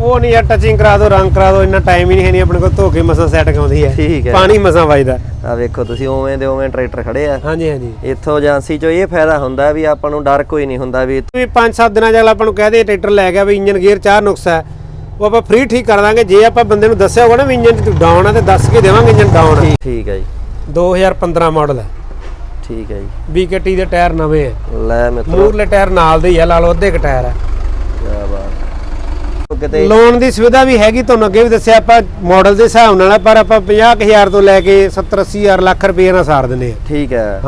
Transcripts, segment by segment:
ਉਹ ਨਹੀਂ ਯਾਰ ਟੱਚਿੰਗ ਕਰਾ ਦੋ ਰੰਗ ਕਰਾ ਦੋ ਇੰਨਾ ਟਾਈਮ ਹੀ ਨਹੀਂ ਹੈ ਨਹੀਂ ਆਪਣੇ ਕੋਲ ਧੋ ਕੇ ਮਸਾਂ ਸੈੱਟ ਆਉਂਦੀ ਹੈ। ਠੀਕ ਹੈ। ਪਾਣੀ ਮਸਾਂ ਵੱਜਦਾ। ਆ ਵੇਖੋ ਤੁਸੀਂ ਉਵੇਂ ਦੇ ਉਵੇਂ ਟਰੈਕਟਰ ਖੜੇ ਆ। ਹਾਂਜੀ ਹਾਂਜੀ। ਇੱਥੋਂ ਏਜੰਸੀ ਚੋਂ ਇਹ ਫਾਇਦਾ ਹੁੰਦਾ ਵੀ ਆਪਾਂ ਨੂੰ ਡਰ ਕੋਈ ਨਹੀਂ ਹੁੰਦਾ ਵੀ ਵੀ 5-7 ਦਿਨਾਂ ਚ ਅਗਲਾ ਆਪਾਂ ਨੂੰ ਕਹਦੇ ਟਰੈਕਟਰ ਲੈ ਗਿਆ ਵੀ ਇੰਜਨ ਗੇਅਰ ਚਾਰ ਨੁਕਸ ਹੈ। ਉਹ ਆਪਾਂ ਫ੍ਰੀ ਠੀਕ ਕਰ ਦਾਂਗੇ। ਜੇ ਆਪਾਂ ਬੰਦੇ ਨੂੰ ਦੱਸਿਆ ਹੋਗਾ ਨਾ ਵੀ ਇੰਜਨ ਡਾਊਨ ਹੈ ਤੇ ਦੱਸ ਕੇ ਦੇਵਾਂਗੇ ਇੰਜਨ ਡਾਊਨ ਹੈ ਠੀਕ ਹੈ ਜੀ। 2015 ਮਾਡਲ ਹੈ। ਠੀਕ ਹੈ ਜੀ। BKT ਦੇ ਟਾਇਰ ਨਵੇਂ ਹੈ। ਲੈ ਮਿੱਤਰੋ। ਮੂਰਲੇ ਟਾਇਰ ਨਾਲ ਦੇ ਹੀ ਆ ਲਾ ਲਓ ਅੱਧੇ ਕ ਟਾਇਰ ਉਹ ਕਿਤੇ ਲੋਨ ਦੀ ਸੁਵਿਧਾ ਵੀ ਹੈਗੀ ਤੁਹਾਨੂੰ ਅੱਗੇ ਵੀ ਦੱਸਿਆ ਆਪਾਂ ਮਾਡਲ ਦੇ ਹਿਸਾਬ ਨਾਲ ਆ, ਪਰ ਆਪਾਂ 50000 ਤੋਂ ਲੈ ਕੇ 70 80000 ਲੱਖ ਰੁਪਏ ਨਾਲ ਸਾਰ ਦਿੰਦੇ ਆ। ਠੀਕ ਹੈ।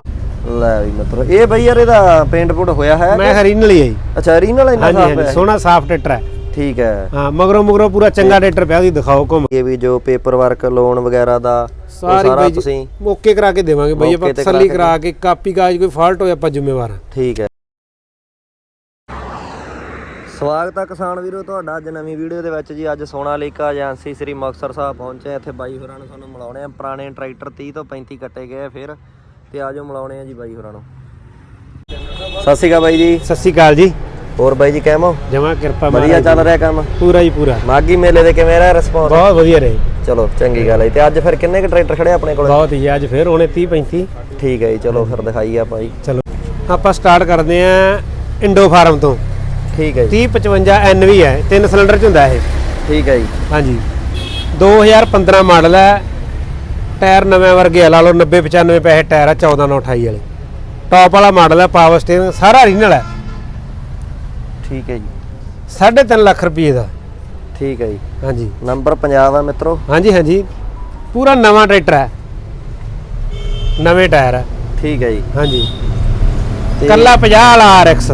ਲੈ ਵੀ ਮਿੱਤਰੋ ਇਹ ਬਈ ਯਾਰ ਇਹਦਾ ਪੇਂਟ ਪੁੱਟ ਹੋਇਆ ਹੈ ਮੈਂ ਹਰੀਨਲ ਹੀ ਆ ਜੀ। ਅੱਛਾ ਰੀਨਲ ਇੰਨਾ ਹਾਂਜੀ ਸਾਫ਼ ਹਾਂਜੀ ਹੈ। ਸੋਹਣਾ ਸਾਫ਼ ਟਰੈਕਟਰ ਹੈ। ਠੀਕ ਹੈ। ਹਾਂ ਮਗਰੋਂ ਮਗਰੋਂ ਪੂਰਾ ਚੰਗਾ ਟਰੈਕਟਰ ਪਿਆ ਉਹਦੀ ਦਿਖਾਓ ਘੁੰਮ ਕੇ। ਇਹ ਵੀ ਜੋ ਪੇਪਰ ਵਰਕ ਲੋਨ ਵਗੈਰਾ ਦਾ ਉਹ ਸਾਰੀ ਸਾਰਾ ਬਾਈ ਜੀ ਤੁਸੀਂ ਓਕੇ ਕਰਾ ਕੇ ਦੇਵਾਂਗੇ ਬਾਈ ਆਪਾਂ ਮੌਕੇ ਤੇ ਕਰਾ ਤਸੱਲੀ ਕੇ ਕਰਾ ਕੇ ਕਾਪੀ ਕਾਜ ਕੋਈ ਫਾਲਟ ਹੋਇਆ ਆਪਾਂ ਜ਼ਿੰਮੇਵਾਰ ਹਾਂ। ਠੀਕ ਹੈ। ਸਵਾਗਤ ਹੈ ਕਿਸਾਨ ਵੀਰੋ ਤੁਹਾਡਾ ਅੱਜ ਨਵੀਂ ਵੀਡੀਓ ਦੇ ਵਿੱਚ ਜੀ ਅੱਜ ਸੋਨਾਲੀਕਾ ਏਜੰਸੀ ਸ੍ਰੀ ਮੁਕਤਸਰ ਸਾਹਿਬ ਪਹੁੰਚੇ ਇੱਥੇ ਬਾਈ ਹੋਰਾਂ ਨੂੰ ਤੁਹਾਨੂੰ ਮਿਲਾਉਣੇ ਆ। ਪੁਰਾਣੇ ਟਰੈਕਟਰ 30 ਤੋਂ 35 ਕੱਟੇ ਗਏ ਆ ਫਿਰ ਤੇ ਆਜੋ ਮਿਲਾਉਣੇ ਆ ਜੀ ਬਾਈ ਹੋਰਾਂ ਨੂੰ। ਸਤਿ ਸ਼੍ਰੀ ਅਕਾਲ ਬਾਈ ਜੀ। ਸਤਿ ਸ਼੍ਰੀ ਅਕਾਲ ਜੀ। ਹੋਰ ਬਾਈ ਜੀ ਕਹਿਮੋ ਜਮਾ ਕਿਰਪਾ ਵਧੀਆ ਚੱਲ। ਰਿਹਾ ਕੰਮ? ਪੂਰਾ ਹੀ ਪੂਰਾ। ਮਾਗੀ ਮੇਲੇ ਦੇ ਕਿਵੇਂ ਰਿਹਾ ਰਿਸਪੌਂਸ ਬਹੁਤ ਵਧੀਆ ਰਹੇ। ਚਲੋ ਚੰਗੀ ਗੱਲ ਹੈ ਤੇ ਅੱਜ ਫਿਰ ਕਿੰਨੇ ਕ ਟਰੈਕਟਰ ਖੜੇ ਆਪਣੇ ਕੋਲ? ਬਹੁਤ ਹੀ ਅੱਜ ਫੇਰ ਹੋਣੇ 30 35 ਠੀਕ ਹੈ ਜੀ ਚਲੋ ਫਿਰ ਦਿਖਾਈਏ ਆਪਾਂ ਜੀ। ਚਲੋ। ਆਪਾਂ ਸਟਾਰਟ ਕਰਦੇ ਆਂ ਇੰਡੋ ਫਾਰਮ ਤੋਂ। ਠੀਕ ਹੈ ਜੀ। 3055 NV ਹੈ ਤਿੰਨ ਸਿਲੰਡਰ ਚ ਹੁੰਦਾ ਇਹ। ਠੀਕ ਹੈ ਜੀ। ਹਾਂਜੀ। 2015 ਮਾਡਲ ਹੈ ਟਾਇਰ ਨਵੇਂ ਵਰਗੇ ਲਾ ਲਓ 90 95 ਪੈਸੇ ਟਾਇਰ ਆ 14 9 28 ਵਾਲੇ। ਟਾਪ ਵਾਲਾ ਮਾਡਲ ਹੈ ਪਾਵਰ ਸਟੀਅਰਿੰਗ ਸਾਰਾ ਓਰੀਜਨਲ ਹੈ। ਠੀਕ ਹੈ ਜੀ। 3.5 ਲੱਖ ਰੁਪਏ ਦਾ। ਠੀਕ ਹੈ ਜੀ। ਹਾਂਜੀ। ਨੰਬਰ ਪੰਜਾਬ ਆ ਮਿੱਤਰੋ। ਹਾਂਜੀ ਹਾਂਜੀ। ਪੂਰਾ ਨਵਾਂ ਟਰੈਕਟਰ ਹੈ। ਨਵੇਂ ਟਾਇਰ ਹੈ। ਠੀਕ ਹੈ ਜੀ। ਹਾਂਜੀ। ਕੱਲਾ 50 ਵਾਲਾ RX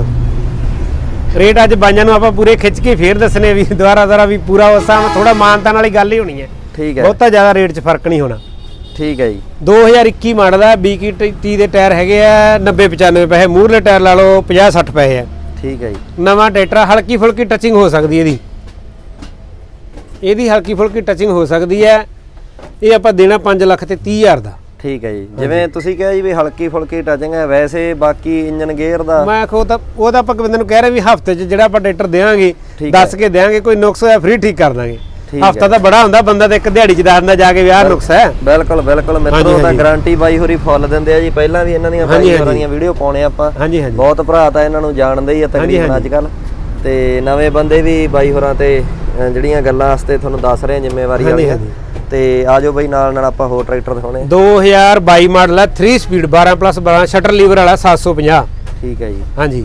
ਰੇਟ ਅੱਜ ਬਾਈਆਂ ਨੂੰ ਆਪਾਂ ਪੂਰੇ ਖਿੱਚ ਕੇ ਫੇਰ ਦੱਸਨੇ ਵੀ ਦੁਬਾਰਾ ਦੁਬਾਰਾ ਵੀ ਪੂਰਾ ਉਸ ਥੋੜਾ ਮਾਨਤਾਨ ਵਾਲੀ ਗੱਲ ਹੀ ਹੋਣੀ ਹੈ। ਠੀਕ ਹੈ। ਬਹੁਤਾ ਜ਼ਿਆਦਾ ਰੇਟ 'ਚ ਫ਼ਰਕ ਨਹੀਂ ਹੋਣਾ। ਠੀਕ ਹੈ ਜੀ। 2021 ਮਾਡਲ ਹੈ BK 30 ਦੇ ਟਾਇਰ ਹੈਗੇ ਆ 90 95 ਪੈਸੇ ਮੂਹਰਲੇ ਟਾਇਰ ਲਾ ਲਓ 50 60 ਪੈਸੇ ਆ। ਠੀਕ ਹੈ ਜੀ। ਨਵਾਂ ਟਰੈਕਟਰ ਆ, ਹਲਕੀ ਫੁਲਕੀ ਟੱਚਿੰਗ ਹੋ ਸਕਦੀ ਇਹਦੀ। ਇਹਦੀ ਹਲਕੀ ਫੁਲਕੀ ਟੱਚਿੰਗ ਹੋ ਸਕਦੀ ਹੈ। ਇਹ ਆਪਾਂ ਦੇਣਾ 5 ਲੱਖ ਤੇ 30 ਹਜ਼ਾਰ ਦਾ। ਠੀਕ ਹੈ ਜੀ। ਜਿਵੇਂ ਤੁਸੀਂ ਕਿਹਾ ਜੀ ਵੀ ਹਲਕੀ ਫੁਲਕੀ ਟਚਿੰਗ ਹੈ ਵੈਸੇ ਬਾਕੀ ਇੰਜਨ ਗੇਅਰ ਦਾ ਮੈਂ ਆਖੋ ਤਾਂ ਉਹ ਤਾਂ ਆਪਾਂ ਬੰਦੇ ਨੂੰ ਕਹਿ ਰਹੇ ਵੀ ਹਫ਼ਤੇ 'ਚ ਜਿਹੜਾ ਆਪਾਂ ਟਰੈਕਟਰ ਦੇਵਾਂਗੇ ਦੱਸ ਕੇ ਦੇਵਾਂਗੇ ਕੋਈ ਨੁਕਸ ਹੋਇਆ ਫ੍ਰੀ ਠੀਕ ਕਰ ਦਾਂਗੇ। ਹਫਤਾ। ਤਾਂ ਬੜਾ ਹੁੰਦਾ ਬੰਦਾ ਤਾਂ ਇੱਕ ਦਿਹਾੜੀ 'ਚ ਦਿੰਦਾ ਜਾ ਕੇ ਵੀ ਆਹ ਨੁਕਸ ਹੈ। ਬਿਲਕੁਲ ਬਿਲਕੁਲ। ਮਿੱਤਰੋ ਤਾਂ। ਗਾਰੰਟੀ ਬਾਈ ਹੋਰੀ ਫੁੱਲ ਦਿੰਦੇ ਆ ਜੀ। ਪਹਿਲਾਂ ਵੀ ਇਹਨਾਂ ਦੀਆਂ ਬਾਈ ਹੋਰਾਂ। ਦੀਆਂ ਵੀਡੀਓ ਪਾਉਣੇ ਆਪਾਂ। ਬਹੁਤ ਭਰਾ ਤਾਂ ਇਹਨਾਂ ਨੂੰ ਜਾਣਦੇ ਹੀ ਆ ਤਕਰੀਬਨ। ਅੱਜ ਕੱਲ ਤੇ ਨਵੇਂ ਬੰਦੇ ਵੀ ਬਾਈ ਹੋਰਾਂ ਤੇ ਜਿਹੜੀਆਂ ਗੱਲਾਂ ਵਾਸਤੇ ਤੁਹਾਨੂੰ ਦੱਸ ਰਹੇ ਜ਼ਿੰਮੇਵਾਰੀ ਵਾਲੀਆਂ। ਤੇ ਆਜੋ ਬਾਈ ਨਾਲ ਨਾਲ ਆਪਾਂ ਹੋਰ ਟਰੈਕਟਰ ਦਿਖਾਉਣੇ ਆ। 2022 ਮਾਡਲ ਹੈ 3 ਸਪੀਡ 12 ਪਲੱਸ 12 ਸ਼ਟਰ ਲੀਵਰ ਵਾਲਾ 750 ਠੀਕ ਹੈ ਜੀ। ਹਾਂਜੀ।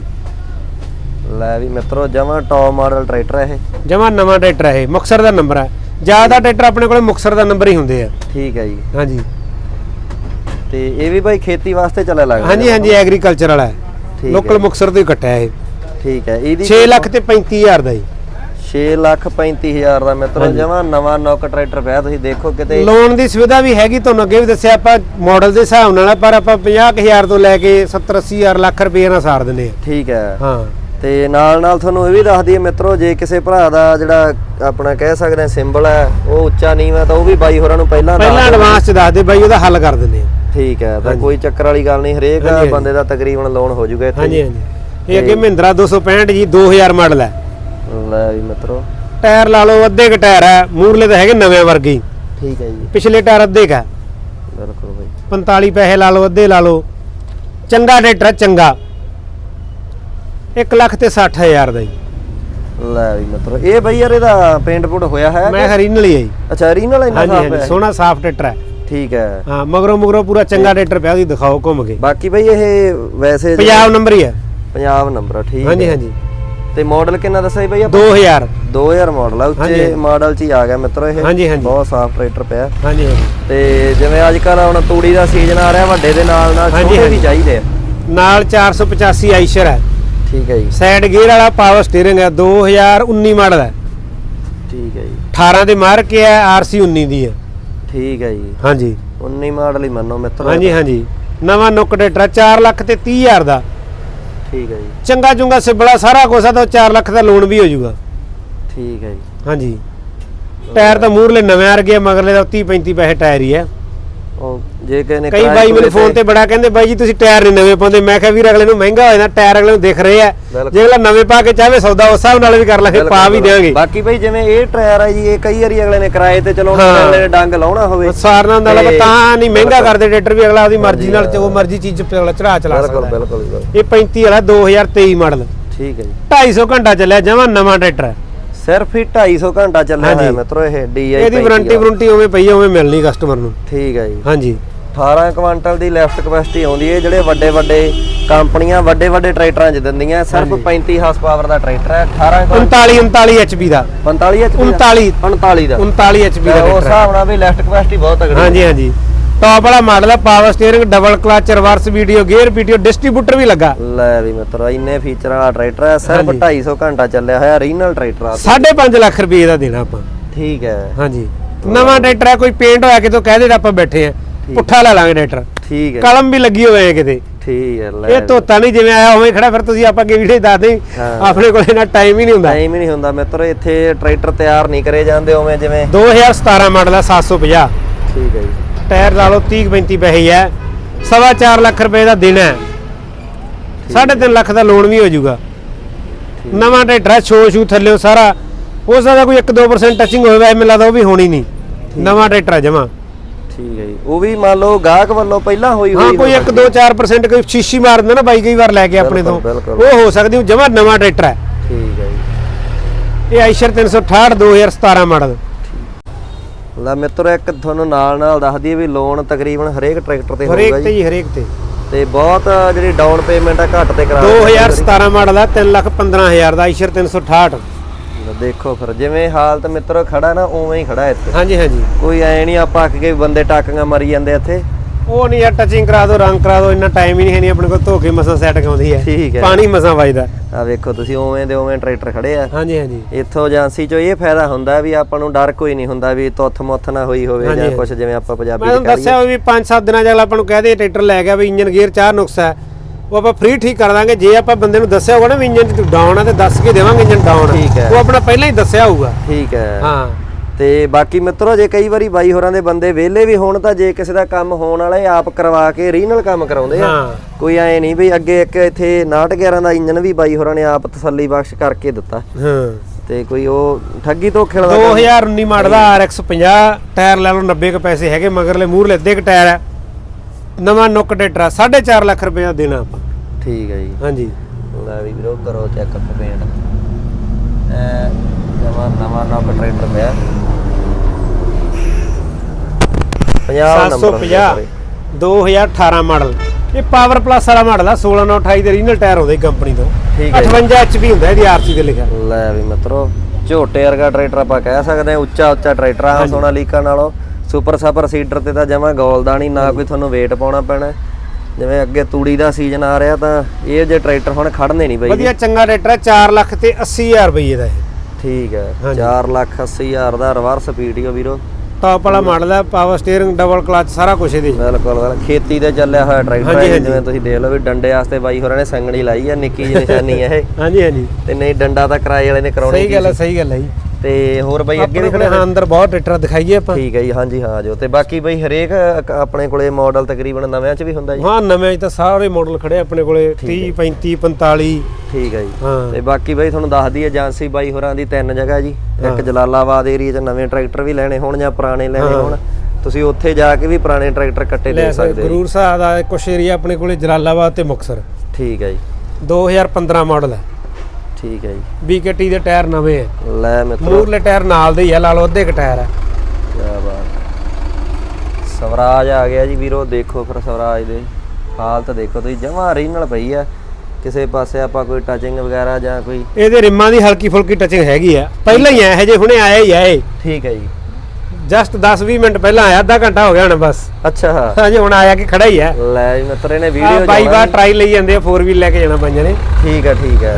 ਲੈ ਵੀ ਮਿੱਤਰੋ ਜਮਾਂ ਟੌਪ ਮਾਡਲ ਟਰੈਕਟਰ ਹੈ ਇਹ। ਜਮਾ ਨਵਾਂ ਟਰੈਕਟਰ ਹੈ ਇਹ ਮੁਕਸਰ ਦਾ ਨੰਬਰ ਹੈ ਜ਼ਿਆਦਾ ਟਰੈਕਟਰ ਆਪਣੇ ਕੋਲੇ ਮੁਕਸਰ ਦਾ ਨੰਬਰ ਹੀ ਹੁੰਦੇ ਆ। ਠੀਕ ਹੈ ਜੀ। ਹਾਂਜੀ। ਤੇ ਇਹ ਵੀ ਬਾਈ ਖੇਤੀ ਵਾਸਤੇ ਚੱਲਿਆ ਲੱਗਦਾ ਹਾਂਜੀ ਹਾਂਜੀ ਐਗਰੀਕਲਚਰ ਵਾਲਾ ਹੈ। ਠੀਕ ਲੋਕਲ। ਮੁਕਸਰ ਤੋਂ ਹੀ ਕੱਟਿਆ ਇਹ। ਠੀਕ ਹੈ ਇਹਦੀ 6 ਲੱਖ ਤੇ 35000 ਦਾ ਜੀ। 6 ਲੱਖ 35000 ਦਾ ਮਿੱਤਰੋ। ਜਮਾਂ ਨਵਾਂ ਨੌਕ ਟਰੈਕਟਰ ਪਿਆ ਤੁਸੀਂ ਦੇਖੋ ਕਿਤੇ ਲੋਨ ਦੀ ਸੁਵਿਧਾ ਵੀ ਹੈਗੀ ਤੁਹਾਨੂੰ ਅੱਗੇ ਵੀ ਦੱਸਿਆ ਆਪਾਂ ਮਾਡਲ ਦੇ ਹਿਸਾਬ ਨਾਲ ਪਰ ਆਪਾਂ 50000 ਤੋਂ ਲੈ ਕੇ 70 80000 ਲੱਖ ਰੁਪਏ ਨਾਲ ਸਾਰ ਦਿੰਦੇ ਆ ਠੀਕ ਹੈ ਹਾਂ ਤੇ ਨਾਲ ਨਾਲ ਤੁਹਾਨੂੰ ਇਹ ਵੀ ਦੱਸ ਦਈਏ ਮਿੱਤਰੋ ਜੇ ਕਿਸੇ ਭਰਾ ਦਾ ਜਿਹੜਾ ਆਪਣਾ ਕਹਿ ਸਕਦੇ ਆ ਸਿੰਬਲ ਹੈ ਉਹ ਉੱਚਾ ਨੀਵਾਂ ਤਾਂ ਉਹ ਵੀ ਬਾਈ ਹੋਰਾਂ ਨੂੰ ਪਹਿਲਾਂ ਪਹਿਲਾਂ। ਐਡਵਾਂਸ ਚ ਦੱਸ ਦੇ ਬਾਈ ਉਹਦਾ ਹੱਲ ਕਰ ਦਿੰਦੇ ਆ ਠੀਕ ਹੈ ਤਾਂ। ਕੋਈ ਚੱਕਰ ਵਾਲੀ ਗੱਲ ਨਹੀਂ ਹਰੇਕ। ਬੰਦੇ ਦਾ ਤਕਰੀਬਨ ਲੋਨ ਹੋ ਜਾਊਗਾ ਇੱਥੇ ਹਾਂਜੀ ਹਾਂਜੀ ਇਹ ਅੱਗੇ ਮਹਿੰਦਰਾ 265 ਜੀ 2000 ਮਾਡਲ ਹੈ ਲੈ ਵੀ ਮਿੱਤਰੋ। ਟਾਇਰ ਲਾ ਲਓ ਅੱਧੇ ਕ ਟਾਇਰ ਹੈ। ਮੂਰਲੇ ਤਾਂ ਹੈਗੇ ਨਵੇਂ ਵਰਗੇ ਠੀਕ ਹੈ ਜੀ। ਪਿਛਲੇ ਟਾਇਰ ਅੱਧੇ ਕਾ ਬਿਲਕੁਲ ਬਾਈ। 45 ਪੈਸੇ ਲਾ ਲਓ ਅੱਧੇ ਲਾ ਲਓ। ਚੰਗਾ ਟਰੈਕਟਰ ਚੰਗਾ। 1 ਲੱਖ ਤੇ 60000 ਦਾ ਜੀ। ਲੈ ਵੀ ਮਿੱਤਰੋ ਇਹ ਬਈ ਯਾਰ ਇਹਦਾ ਪੇਂਟ ਪੁੱਟ ਹੋਇਆ ਹੈ ਮੈਂ ਹਰੀਨਲ ਹੀ ਹੈ ਜੀ। ਅੱਛਾ ਰੀਨਲ ਇੰਨਾ ਹਾਂਜੀ ਸਾਫ਼ ਹਾਂਜੀ ਹੈ। ਸੋਹਣਾ ਸਾਫ਼ ਟਰੈਕਟਰ ਹੈ। ਠੀਕ ਹੈ। ਹਾਂ ਮਗਰੋਂ ਮਗਰੋਂ ਪੂਰਾ ਚੰਗਾ ਟਰੈਕਟਰ ਪਿਆ ਉਹਦੀ ਦਿਖਾਓ ਘੁੰਮ ਕੇ। ਬਾਕੀ ਬਈ ਇਹ ਵੈਸੇ ਪੰਜਾਬ ਨੰਬਰ ਹੀ ਹੈ। ਪੰਜਾਬ ਨੰਬਰ ਠੀਕ ਹਾਂਜੀ ਹੈ। ਹਾਂਜੀ। ਤੇ ਮਾਡਲ ਕਿੰਨਾ ਦੱਸਿਆ ਬਈ ਆਪਾਂ? 2000 2000 ਮਾਡਲ ਆ ਉੱਚੇ। ਮਾਡਲ ਚ ਹੀ ਆ ਗਿਆ ਮਿੱਤਰੋ ਇਹ। ਹਾਂਜੀ, ਹਾਂਜੀ। ਬਹੁਤ ਸਾਫ਼ ਟਰੈਕਟਰ ਪਿਆ। ਹਾਂਜੀ ਹਾਂਜੀ। ਤੇ ਜਿਵੇਂ ਅੱਜ ਕੱਲ ਹੁਣ ਤੂੜੀ ਦਾ ਸੀਜ਼ਨ ਆ ਰਿਹਾ ਵੱਡੇ ਦੇ ਨਾਲ ਨਾਲ ਛੋਟੇ ਵੀ। ਚਾਹੀਦੇ ਆ। ਨਾਲ 485 ਆਈਸ਼ਰ ਹੈ ਠੀਕ ਹੈ ਜੀ। ਸਾਈਡ ਗੇਅਰ ਵਾਲਾ ਪਾਵਰ ਸਟੀਅਰਿੰਗ ਹੈ 2019 ਮਾਡਲ ਹੈ ਠੀਕ ਹੈ ਜੀ। 18 ਦੇ ਮਾਰ ਕੇ ਹੈ ਆਰਸੀ 19 ਦੀ ਹੈ ਠੀਕ ਹੈ ਜੀ। ਹਾਂਜੀ। 19 ਮਾਡਲ ਹੀ ਮੰਨੋ ਮਿੱਤਰੋ। ਹਾਂਜੀ ਹਾਂਜੀ। ਨਵਾਂ ਨੁੱਕ ਟਰੈਕਟਰ 4 ਲੱਖ ਤੇ 30000 ਦਾ। ਠੀਕ ਹੈ ਜੀ। ਚੰਗਾ ਚੁੰਗਾ ਸਿਬੜਾ ਸਾਰਾ ਕੁਛ ਆ ਤਾਂ 4 ਲੱਖ ਦਾ ਲੋਨ ਵੀ ਹੋ ਜਾਊਗਾ। ਠੀਕ ਹੈ ਜੀ। ਹਾਂਜੀ। ਟਾਇਰ ਤਾਂ ਮੂਰਲੇ ਨਵੇਂ ਆ ਗਏ ਮਗਰਲੇ ਦਾ 30 35 ਪੈਸੇ ਟਾਇਰ ਹੀ ਹੈ ਉਹ ਜੇ ਕਿਸੇ ਨੇ ਕਈ ਕਿਰਾਏ ਬਾਈ ਮੈਨੂੰ ਤੇ- ਫੋਨ ਤੇ ਬੜਾ ਕਹਿੰਦੇ ਬਾਈ ਜੀ ਤੁਸੀਂ ਟਾਇਰ ਨਹੀਂ ਨਵੇਂ ਪਾਉਂਦੇ। ਮੈਂ ਕਿਹਾ ਵੀਰ ਅਗਲੇ ਨੂੰ ਮਹਿੰਗਾ ਹੋ ਜਾਂਦਾ ਟਾਇਰ ਅਗਲੇ ਨੂੰ ਦਿਖ ਰਹੇ ਆ। ਬਿਲਕੁਲ। ਜੇ ਅਗਲਾ ਨਵੇਂ ਪਾ ਕੇ ਚਾਹਵੇ ਸੌਦਾ ਉਸ ਹਿਸਾਬ ਨਾਲ ਵੀ ਕਰ ਲਾਂਗੇ ਪਾ ਵੀ ਦੇਵਾਂਗੇ ਬਾਕੀ ਬਈ ਜਿਵੇਂ ਇਹ ਟਾਇਰ ਆ ਜੀ ਇਹ ਕਈ ਵਾਰੀ ਅਗਲੇ ਨੇ ਕਿਰਾਏ ਤੇ ਚਲਾਉਣਾ ਹਾਂ। ਅਗਲੇ ਨੇ ਡੰਗ ਲਾਉਣਾ ਹੋਵੇ। ਸਾਰਨਾ ਹੁੰਦਾ ਲੱਗਾ ਤੇ- ਤਾਂ ਨਹੀਂ ਮਹਿੰਗਾ ਕਰਦੇ ਟਰੈਕਟਰ ਵੀ ਅਗਲਾ ਉਹਦੀ ਮਰਜ਼ੀ ਨਾਲ ਜੋ ਮਰਜ਼ੀ ਚੀਜ਼ ਚੜਾ ਚਲਾ ਬਿਲਕੁਲ ਸਕਦਾ। ਬਿਲਕੁਲ ਬਿਲਕੁਲ। ਇਹ 35 ਵਾਲਾ 2023 ਮਾਡਲ। ਠੀਕ ਹੈ ਜੀ। 250 ਘੰਟਾ ਚੱਲਿਆ ਜਮਾ ਨਵਾਂ ਟਰੈਕਟਰ ਹੈ। ਸਿਰਫ ਹੀ 250 ਘੰਟਾ ਚੱਲਿਆ ਹਾਂਜੀ। ਹੋਇਆ ਮਿੱਤਰੋ ਇਹ DI ਇਹਦੀ ਵਾਰੰਟੀ ਵਾਰੰਟੀ ਉਵੇਂ ਪਈ ਆ ਉਵੇਂ ਮਿਲਣੀ ਕਸਟਮਰ ਨੂੰ। ਠੀਕ ਹੈ ਜੀ। ਹਾਂਜੀ। 18 ਕੁਆਂਟਲ ਦੀ ਲੈਫਟ ਕਪੈਸਿਟੀ ਆਉਂਦੀ ਹੈ। ਜਿਹੜੇ ਵੱਡੇ ਵੱਡੇ ਕੰਪਨੀਆਂ ਵੱਡੇ ਵੱਡੇ ਟਰੈਕਟਰਾਂ 'ਚ ਦਿੰਦੀਆਂ ਸਿਰਫ 35 ਹਾਰਸ ਪਾਵਰ ਦਾ ਟਰੈਕਟਰ ਹੈ। 18 ਕੁਆਂਟਲ 39 39 ਐਚਪੀ ਦਾ। 45 HP 39 45 ਦਾ। 39 ਐਚਪੀ ਦਾ ਉਸ ਟਰੈਕਟਰ। ਹਿਸਾਬ ਨਾਲ ਵੀ ਲੈਫਟ ਕਪੈਸਿਟੀ ਬਹੁਤ ਤਗੜੀ ਹੈ। ਹਾਂਜੀ ਹਾਂਜੀ। ਟੌਪ ਵਾਲਾ ਮਾਡਲ ਹੈ power steering double clutch reverse video gear video distributor ਵੀ ਲੱਗਾ। ਲੈ ਵੀ ਮਿੱਤਰੋ ਇੰਨੇ ਫੀਚਰਾਂ ਵਾਲਾ ਟਰੈਕਟਰ ਹੈ। ਸਿਰਫ ਹਾਂਜੀ। 250 ਘੰਟਾ ਚੱਲਿਆ ਹੋਇਆ ਰੀਜਨਲ ਟਰੈਕਟਰ ਆ 5.5 ਲੱਖ ਰੁਪਏ ਦਾ ਦੇਣਾ ਆਪਾਂ। ਠੀਕ ਹੈ। ਹਾਂਜੀ। ਨਵਾਂ ਟਰੈਕਟਰ ਹੈ ਕੋਈ ਪੇਂਟ ਹੋਇਆ ਕਿਤੋਂ ਕਹਿ ਦੇ ਆਪਾਂ ਬੈਠੇ ਆ ਪੁੱਠਾ ਲੈ ਲਾਂਗੇ ਟਰੈਕਟਰ ਠੀਕ ਹੈ ਕਲਮ ਵੀ ਲੱਗੀ ਹੋਵੇ ਕਿਤੇ। ਠੀਕ ਹੈ ਲੈ ਇਹ ਧੋਤਾ ਨਹੀਂ ਜਿਵੇਂ ਆਇਆ ਉਵੇਂ ਖੜਾ ਫਿਰ ਤੁਸੀਂ ਆਪਾਂ ਅੱਗੇ ਵੀਡੀਓ ਦੱਸਦੇ। ਹਾਂ। ਆਪਣੇ ਕੋਲ ਇਹਨਾਂ ਟਾਈਮ ਹੀ ਨਹੀਂ ਹੁੰਦਾ। ਟਾਈਮ ਹੀ ਨਹੀਂ ਹੁੰਦਾ। ਮਿੱਤਰੋ ਇੱਥੇ ਟਰੈਕਟਰ ਤਿਆਰ ਨਹੀਂ ਕਰੇ ਜਾਂਦੇ ਉਵੇਂ ਜਿਵੇਂ। 2017 ਮਾਡਲ ਹੈ 750 ਠੀਕ ਹੈ ਜੀ। ਟਾਇਰ ਲਾ ਲਓ 30 35 ਪੈਸੇ ਹੈ। ਸਵਾ ਚਾਰ ਲੱਖ ਰੁਪਏ ਦਾ ਦੇਣਾ ਹੈ। 3.5 ਲੱਖ ਦਾ ਲੋਨ ਵੀ ਹੋ ਜਾਊਗਾ। ਨਵਾਂ ਟਰੈਕਟਰ ਸ਼ੋ ਸ਼ੂ ਥੱਲੇ ਸਾਰਾ। ਹੋ ਸਕਦਾ ਕੋਈ 1-2% ਟੱਚਿੰਗ ਹੋਵੇ ਮੈਨੂੰ ਲੱਗਦਾ ਉਹ ਵੀ ਹੋਣੀ ਨਹੀਂ। ਨਵਾਂ ਟਰੈਕਟਰ ਜਮਾ। ਠੀਕ ਹੈ ਜੀ। ਉਹ ਵੀ ਮੰਨ ਲਓ ਗਾਹਕ ਵੱਲੋਂ ਪਹਿਲਾਂ ਹੋਈ ਹਾਂ ਹੋਈ ਕੋਈ 1-2-4% ਕੋਈ ਸ਼ੀਸ਼ੀ ਮਾਰ ਦਿੰਦਾ ਨਾ ਬਾਈ ਕਈ ਵਾਰ ਲੈ ਕੇ ਆਪਣੇ ਤੋਂ। ਬਿਲਕੁਲ। ਉਹ ਹੋ ਸਕਦੀ ਉਹ ਜਮਾ ਨਵਾਂ ਟਰੈਕਟਰ ਹੈ। ਠੀਕ ਹੈ ਜੀ। ਇਹ ਆਈਸ਼ਰ 368 2017 ਮਾਡਲ। ਲੈ ਮਿੱਤਰੋ ਇੱਕ ਤੁਹਾਨੂੰ ਨਾਲ ਨਾਲ ਦੱਸ ਦਈਏ ਵੀ ਲੋਨ ਤਕਰੀਬਨ ਹਰੇਕ ਟਰੈਕਟਰ ਤੇ ਹਰੇਕ ਹੋਊਗਾ ਤੇ ਜੀ। ਜੀ ਹਰੇਕ ਤੇ। ਤੇ ਬਹੁਤ ਜਿਹੜੀ ਡਾਊਨ ਪੇਮੈਂਟ ਆ ਘੱਟ ਤੇ ਕਰਾ ਦਿੰਦੇ ਆ। 2017 ਮਾਡਲ ਹੈ 315000 ਦਾ ਆਈਸ਼ਰ 368 ਲੈ ਦੇਖੋ ਫਿਰ ਜਿਵੇਂ ਹਾਲਤ ਮਿੱਤਰੋ ਖੜਾ ਨਾ ਉਵੇਂ ਹੀ ਖੜਾ ਇੱਥੇ। ਹਾਂਜੀ ਹਾਂਜੀ। ਕੋਈ ਐ ਨਹੀਂ ਆਪਾਂ ਅੱਕ ਕੇ ਬੰਦੇ ਟਾਕੀਆਂ ਮਾਰੀ ਜਾਂਦੇ ਇੱਥੇ। ਉਹ ਨਹੀਂ ਯਾਰ ਟੱਚਿੰਗ ਕਰਾ ਦਿਓ ਰੰਗ ਕਰਾ ਦਿਓ ਇੰਨਾ ਟਾਈਮ ਹੀ ਨਹੀਂ ਹੈ ਨਹੀਂ ਆਪਣੇ ਕੋਲ ਧੋ ਕੇ ਮਸਾਂ ਸੈੱਟ ਆਉਂਦੀ ਹੈ। ਠੀਕ ਹੈ। ਪਾਣੀ ਮਸਾਂ ਵੱਜਦਾ। ਆ ਵੇਖੋ ਤੁਸੀਂ ਉਵੇਂ ਦੇ ਉਵੇਂ ਟਰੈਕਟਰ ਖੜੇ ਆ। ਹਾਂਜੀ ਹਾਂਜੀ। ਇੱਥੋਂ ਏਜੰਸੀ ਚੋਂ ਇਹ ਫਾਇਦਾ ਹੁੰਦਾ ਵੀ ਆਪਾਂ ਨੂੰ ਡਰ ਕੋਈ ਨਹੀਂ ਹੁੰਦਾ ਵੀ ਤੁੱਥ ਮੁੱਥ ਨਾ ਹੋਈ ਹੋਵੇ ਜਾਂ ਹਾਂਜੀ। ਕੁਝ ਜਿਵੇਂ ਆਪਾਂ ਪੰਜਾਬੀ ਮੈਂ ਚ ਤੁਹਾਨੂੰ ਦੱਸਿਆ ਵੀ 5-7 ਦਿਨਾਂ ਚ ਅਗਲਾ ਆਪਾਂ ਨੂੰ ਕਹਿ ਦੇ ਟਰੈਕਟਰ ਲੈ ਗਿਆ ਵੀ ਇੰਜਨ ਗੇਅਰ ਚਾਰ ਨੁਕਸ ਹੈ। ਉਹ ਆਪਾਂ ਫ੍ਰੀ ਠੀਕ ਕਰ ਦਾਂਗੇ। ਜੇ ਆਪਾਂ ਬੰਦੇ ਨੂੰ ਦੱਸਿਆ ਹੋਗਾ ਨਾ ਵੀ ਇੰਜਨ ਡਾਊਨ ਆ ਤੇ ਦੱਸ ਕੇ ਦੇਵਾਂਗੇ ਇੰਜਨ ਡਾਊਨ ਠੀਕ ਹੈ। ਉਹ ਆਪਣਾ ਪਹਿਲਾਂ ਹੀ ਦੱਸਿਆ ਹੋਊਗਾ। ਠੀਕ ਹੈ। ਹਾਂ। ਤੇ ਬਾਕੀ ਮਿੱਤਰੋ ਜੇ ਕਈ ਵਾਰੀ ਬਾਈ ਹੋਰਾਂ ਦੇ ਬੰਦੇ ਵਿਹਲੇ ਵੀ ਹੋਣ ਤਾਂ ਜੇ ਕਿਸੇ ਦਾ ਕੰਮ ਹੋਣ ਵਾਲਾ ਇਹ ਆਪ ਕਰਵਾ ਕੇ ਰੀਜਨਲ ਕੰਮ ਕਰਾਉਂਦੇ ਆ। ਹਾਂ। ਕੋਈ ਐ ਨਹੀਂ ਵੀ ਅੱਗੇ ਇੱਕ ਇੱਥੇ 911 ਦਾ ਇੰਜਨ ਵੀ ਬਾਈ ਹੋਰਾਂ ਨੇ ਆਪ ਤਸੱਲੀ ਬਖਸ਼ ਕਰਕੇ ਦਿੱਤਾ। ਹਾਂ। ਤੇ ਕੋਈ ਉਹ ਠੱਗੀ ਧੋਖੇ ਵਾਲਾ ਕੰਮ 2019 ਮਾਡਲ ਦਾ RX 50 ਟਾਇਰ ਲੈ ਲਓ 90 ਕੁ ਪੈਸੇ ਹੈਗੇ ਮਗਰਲੇ ਮੂਹਰਲੇ ਅੱਧੇ ਕੁ ਟਾਇਰ ਹੈ ਨਵਾਂ ਨੁੱਕ ਆ, ਸਾਢੇ ਚਾਰ ਲੱਖ ਰੁਪਏ ਦਾ ਦੇਣਾ ਆਪਾਂ। ਠੀਕ ਹੈ ਜੀ। ਹਾਂਜੀ। ਲੈ ਵੀ ਵੀਰੋ ਕਰੋ ਚੈੱਕ ਪੇਂਟ। ਐ ਜਮਾ ਨਵਾਂ ਨੌਕ ਟਰੈਕਟਰ ਪਿਆ। 50 ਨੰਬਰ 750 2018 ਮਾਡਲ। ਇਹ ਪਾਵਰ ਪਲੱਸ ਵਾਲਾ ਮਾਡਲ ਆ 16928 ਦੇ ਰੀਜਨਲ ਟਾਇਰ ਹੁੰਦੇ ਕੰਪਨੀ ਤੋਂ। ਠੀਕ ਹੈ ਜੀ। 58 HP ਹੁੰਦਾ ਇਹਦੀ ਆਰਸੀ ਤੇ ਲਿਖਿਆ। ਲੈ ਵੀ ਮਿੱਤਰੋ ਝੋਟੇ ਵਰਗਾ ਟਰੈਕਟਰ ਆਪਾਂ ਕਹਿ ਸਕਦੇ ਹਾਂ ਉੱਚਾ ਉੱਚਾ ਟਰੈਕਟਰ ਆ ਸੋਨਾ ਲੀਕਾ ਨਾਲੋਂ। ਸੁਪਰ ਸਪਰ ਸੀਡਰ ਤੇ ਤਾਂ ਜਮਾ ਗੋਲਦਾ ਨਹੀਂ ਨਾ ਕੋਈ ਤੁਹਾਨੂੰ ਵੇਟ ਪਾਉਣਾ ਪੈਣਾ ਜਿਵੇਂ ਅੱਗੇ ਤੂੜੀ ਦਾ ਸੀਜ਼ਨ ਆ ਰਿਹਾ ਤਾਂ ਇਹ ਜੇ ਟਰੈਕਟਰ ਹੁਣ ਖੜਨੇ ਨਹੀਂ ਬਈ ਵਧੀਆ ਚੰਗਾ ਟਰੈਕਟਰ ਹੈ 4 ਲੱਖ ਤੇ 80000 ਰੁਪਏ ਦਾ ਇਹ ਠੀਕ ਹੈ ਹਾਂਜੀ। 4 ਲੱਖ 80 ਹਜ਼ਾਰ ਦਾ ਰਿਵਰਸ ਪੀਟੀਓ ਵੀਰੋ ਟਾਪ ਵਾਲਾ ਮਾਡਲ ਹੈ ਪਾਵਰ ਸਟੀਅਰਿੰਗ ਡਬਲ ਕਲਚ ਸਾਰਾ ਕੁਝ ਇਹਦੇ। ਬਿਲਕੁਲ। ਖੇਤੀ ਤੇ ਚੱਲਿਆ ਹੋਇਆ ਟਰੈਕਟਰ ਹੈ। ਜਿਵੇਂ ਤੁਸੀਂ ਦੇਖ ਲਓ ਵੀ ਡੰਡੇ ਵਾਸਤੇ ਬਾਈ ਹੋਰਾਂ ਨੇ ਸੰਗਣੀ ਲਾਈ ਆ ਨਿੱਕੀ ਜਿਹੀ ਨਿਸ਼ਾਨੀ ਹੈ ਇਹ ਹਾਂਜੀ ਹਾਂਜੀ ਤੇ ਨਹੀਂ ਡੰਡਾ ਤਾਂ ਕਿਰਾਏ ਵਾਲੇ ਨੇ ਕਰਾਉਣੀ ਸਹੀ ਗੱਲ ਹੈ ਸਹੀ ਗੱਲ ਹੈ ਜੀ ਤੇ ਹੋਰ ਬਾਈ ਅੱਗੇ ਵੀ ਖੜੇ ਹਾਂ ਅੰਦਰ ਬਹੁਤ ਟਰੈਕਟਰ ਦਿਖਾਈਏ ਆਪਾਂ। ਠੀਕ ਹੈ ਜੀ ਹਾਂਜੀ ਹਾਂ ਜੋ ਤੇ ਬਾਕੀ ਬਈ ਹਰੇਕ ਆਪਣੇ ਕੋਲੇ ਮਾਡਲ ਤਕਰੀਬਨ ਨਵਿਆਂ ਚ ਵੀ ਹੁੰਦਾ ਜੀ। ਹਾਂ ਨਵੇਂ 'ਚ ਤਾਂ ਸਾਰੇ ਮਾਡਲ ਖੜੇ ਆਪਣੇ ਕੋਲੇ 30 35 45 ਠੀਕ ਹੈ ਜੀ। ਤੇ ਬਾਕੀ ਬਈ ਤੁਹਾਨੂੰ ਦੱਸ ਦਈਏ ਏਜੰਸੀ ਬਾਈ ਹੋਰਾਂ ਦੀ ਤਿੰਨ ਜਗ੍ਹਾ ਜੀ। ਇੱਕ ਜਲਾਲਾਬਾਦ ਏਰੀਆ 'ਚ ਨਵੇਂ ਟਰੈਕਟਰ ਵੀ ਲੈਣੇ ਹੋਣ ਜਾਂ ਪੁਰਾਣੇ ਲੈਣੇ ਹੋਣ। ਤੁਸੀਂ ਉੱਥੇ ਜਾ ਕੇ ਵੀ ਪੁਰਾਣੇ ਟਰੈਕਟਰ ਕੱਟੇ ਲੈ ਸਕਦੇ ਹੋ ਗੁਰੂਰ ਸਾਹਿਬ ਦਾ ਕੁਛ ਏਰੀਆ ਆਪਣੇ ਕੋਲੇ ਜਲਾਲਾਬਾਦ ਤੇ ਮੁਕਸਰ ਠੀਕ ਹੈ ਜੀ। 2015 ਮਾਡਲ ਹੈ। ਠੀਕ ਹੈ ਜੀ। BKT ਦੇ ਟਾਇਰ ਨਵੇਂ ਹੈ ਲੈ ਮਿੱਤਰੋ। ਮੂਰਲੇ ਟਾਇਰ ਨਾਲ ਦੇ ਹੀ ਆ ਲਾ ਲਓ ਅੱਧੇ ਕ ਟਾਇਰ ਹੈ ਕਿਆ ਬਾਤ। ਸਵਰਾਜ ਆ ਗਿਆ ਜੀ ਵੀਰੋ ਦੇਖੋ ਫਿਰ ਸਵਰਾਜ ਦੇ। ਹਾਲਤ ਦੇਖੋ ਤੁਸੀਂ ਜਮਾ ਰੀਨਲ ਪਈ ਆ। ਕਿਸੇ ਪਾਸੇ ਆਪਾਂ ਕੋਈ ਟਚਿੰਗ ਵਗੈਰਾ ਜਾਂ ਕੋਈ ਇਹਦੇ ਰਿਮਾਂ ਦੀ ਹਲਕੀ ਫੁਲਕੀ ਟਚਿੰਗ ਹੈਗੀ ਆ। ਪਹਿਲਾਂ ਹੀ ਆਇਆ ਹਜੇ ਹੁਣੇ ਆਇਆ ਹੀ ਆ ਇਹ। ਠੀਕ ਹੈ ਜੀ। ਜਸਟ 10-20 ਮਿੰਟ ਪਹਿਲਾਂ ਆਇਆ ਅੱਧਾ ਘੰਟਾ ਹੋ ਗਿਆ ਹੁਣ ਬਸ। ਅੱਛਾ। ਹਜੇ ਹੁਣ ਆਇਆ ਕਿ ਖੜਾ ਹੀ ਆ। ਲੈ ਜੀ ਮਿੱਤਰ ਇਹਨੇ ਵੀਡੀਓ ਬਾਈ ਬਾਰ ਟਰਾਈ ਲਈ ਜਾਂਦੇ ਆ 4 ਵੀਲ ਲੈ ਕੇ ਜਾਣਾ ਬਾਈਆਂ ਨੇ। ਠੀਕ ਹੈ ਠੀਕ ਹੈ।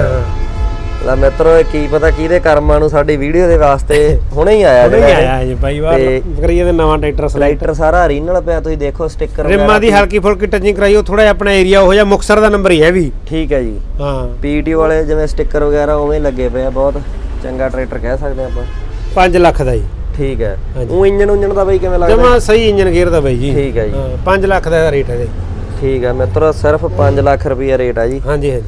ਲੈ ਮਿੱਤਰੋ ਇਹ ਕੀ ਪਤਾ ਕਿਹਦੇ ਕਰਮਾਂ ਨੂੰ ਸਾਡੀ ਵੀਡੀਓ ਦੇ ਵਾਸਤੇ ਹੁਣੇ ਹੀ ਆਇਆ ਹੁਣੇ ਹੀ ਜਿਹੜਾ ਇਹ। ਆਇਆ ਹਜੇ ਬਾਈ ਬਾਰ ਤੇ- ਕਰੀਏ ਤੇ ਨਵਾਂ ਟਰੈਕਟਰ ਸਲਾਈਟ ਲਾਈਟਰ ਸਾਰਾ ਰੀਨਲ ਪਿਆ ਤੁਸੀਂ ਦੇਖੋ ਸਟicker ਰਿਮਾਂ ਦੀ ਹਲਕੀ ਫੁਲਕੀ ਟਚਿੰਗ ਕਰਾਈ ਉਹ ਥੋੜਾ ਜਿਹਾ ਆਪਣਾ ਏਰੀਆ ਉਹ ਜਿਹਾ ਮੁਕਸਰ ਦਾ ਨੰਬਰ ਹੀ ਹੈ ਵੀ। ਠੀਕ ਹੈ ਜੀ। ਹਾਂ। ਪੀਟੀਓ ਵਾਲੇ ਜਿਵੇਂ ਸਟicker ਵਗੈਰਾ ਉਵੇਂ ਲੱਗੇ ਪਏ ਆ ਬਹੁਤ ਚੰਗਾ ਟਰੈਕਟਰ ਕਹਿ ਸਕਦੇ ਆਪਾਂ। 5 ਲੱਖ ਦਾ ਜੀ। ਠੀਕ ਹੈ। ਉਹ ਇੰਜਨ ਉਂਜਨ ਦਾ ਬਈ ਕਿਵੇਂ ਲੱਗਦਾ? ਜਮਾ ਸਹੀ ਇੰਜਨ ਗੇਅਰ ਦਾ ਬਾਈ ਜੀ। ਠੀਕ ਹੈ ਜੀ। 5 ਲੱਖ ਦਾ ਰੇਟ ਹੈ ਜੀ ਠੀਕ ਹੈ ਮਿੱਤਰੋ ਸਿਰਫ 5 ਲੱਖ ਰੁਪਏ ਰੇਟ ਹੈ ਜੀ। ਹਾਂਜੀ ਹਾਂਜੀ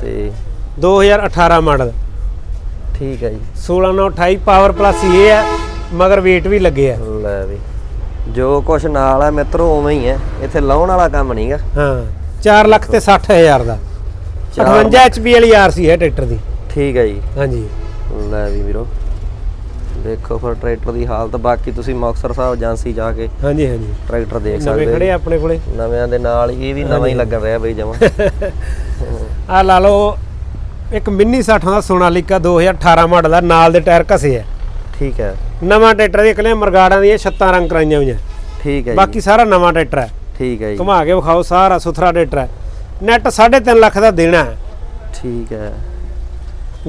ਤੇ 2018 ਮਾਡਲ। ਠੀਕ ਹੈ ਜੀ। 16928 ਪਾਵਰ ਪਲੱਸ ਇਹ ਹੈ ਮਗਰ weight ਵੀ ਲੱਗੇ ਆ। ਲੈ ਵੀ ਜੋ ਕੁਛ ਨਾਲ ਹੈ ਮਿੱਤਰੋ ਉਵੇਂ ਹੀ ਹੈ। ਇੱਥੇ ਲਾਉਣ ਵਾਲਾ ਕੰਮ ਨਹੀਂਗਾ। ਹਾਂ 4 ਲੱਖ ਤੇ 60000 ਦਾ। ਚਾਰ 58 HP ਵਾਲੀ ਆਰਸੀ ਹੈ ਟਰੈਕਟਰ ਦੀ। ਠੀਕ ਹੈ ਜੀ। ਹਾਂਜੀ। ਲੈ ਵੀ ਵੀਰੋ ਦੇਖੋ ਫਿਰ ਟਰੈਕਟਰ ਦੀ ਹਾਲਤ। ਬਾਕੀ ਤੁਸੀਂ ਮੁਕਤਸਰ ਸਾਹਿਬ ਏਜੰਸੀ ਜਾ ਕੇ ਹਾਂਜੀ ਹਾਂਜੀ। ਟਰੈਕਟਰ ਦੇਖ ਨਵੇਂ ਸਕਦੇ ਖੜੇ ਹੋ ਆ ਆਪਣੇ ਕੋਲੇ। ਨਵਿਆਂ ਦੇ ਨਾਲ ਇਹ ਵੀ ਨਵਾਂ ਹੀ ਲੱਗ ਰਿਹਾ ਬਈ ਜਮਾ। ਆ ਲਾ ਲਓ ਇੱਕ ਮਿੰਨੀ 60 ਦਾ ਸੋਨਾਲੀਕਾ 2018 ਮਾਡਲ ਆ ਨਾਲ ਦੇ ਟਾਇਰ ਘਸੇ ਆ। ਠੀਕ ਹੈ। ਨਵਾਂ ਟਰੈਕਟਰ ਦੀ ਕਲੇ ਮਰਗਾੜਾਂ ਦੀਆਂ ਛੱਤਾਂ ਰੰਗ ਕਰਾਈਆਂ ਹੋਈਆਂ। ਠੀਕ ਹੈ ਜੀ। ਬਾਕੀ ਸਾਰਾ ਨਵਾਂ ਟਰੈਕਟਰ ਹੈ। ਠੀਕ ਹੈ ਜੀ। ਘੁਮਾ ਕੇ ਵਿਖਾਓ ਸਾਰਾ ਸੁਥਰਾ ਟਰੈਕਟਰ ਹੈ। ਨੈਟ 3.5 ਲੱਖ ਦਾ ਦੇਣਾ ਹੈ। ਠੀਕ ਹੈ।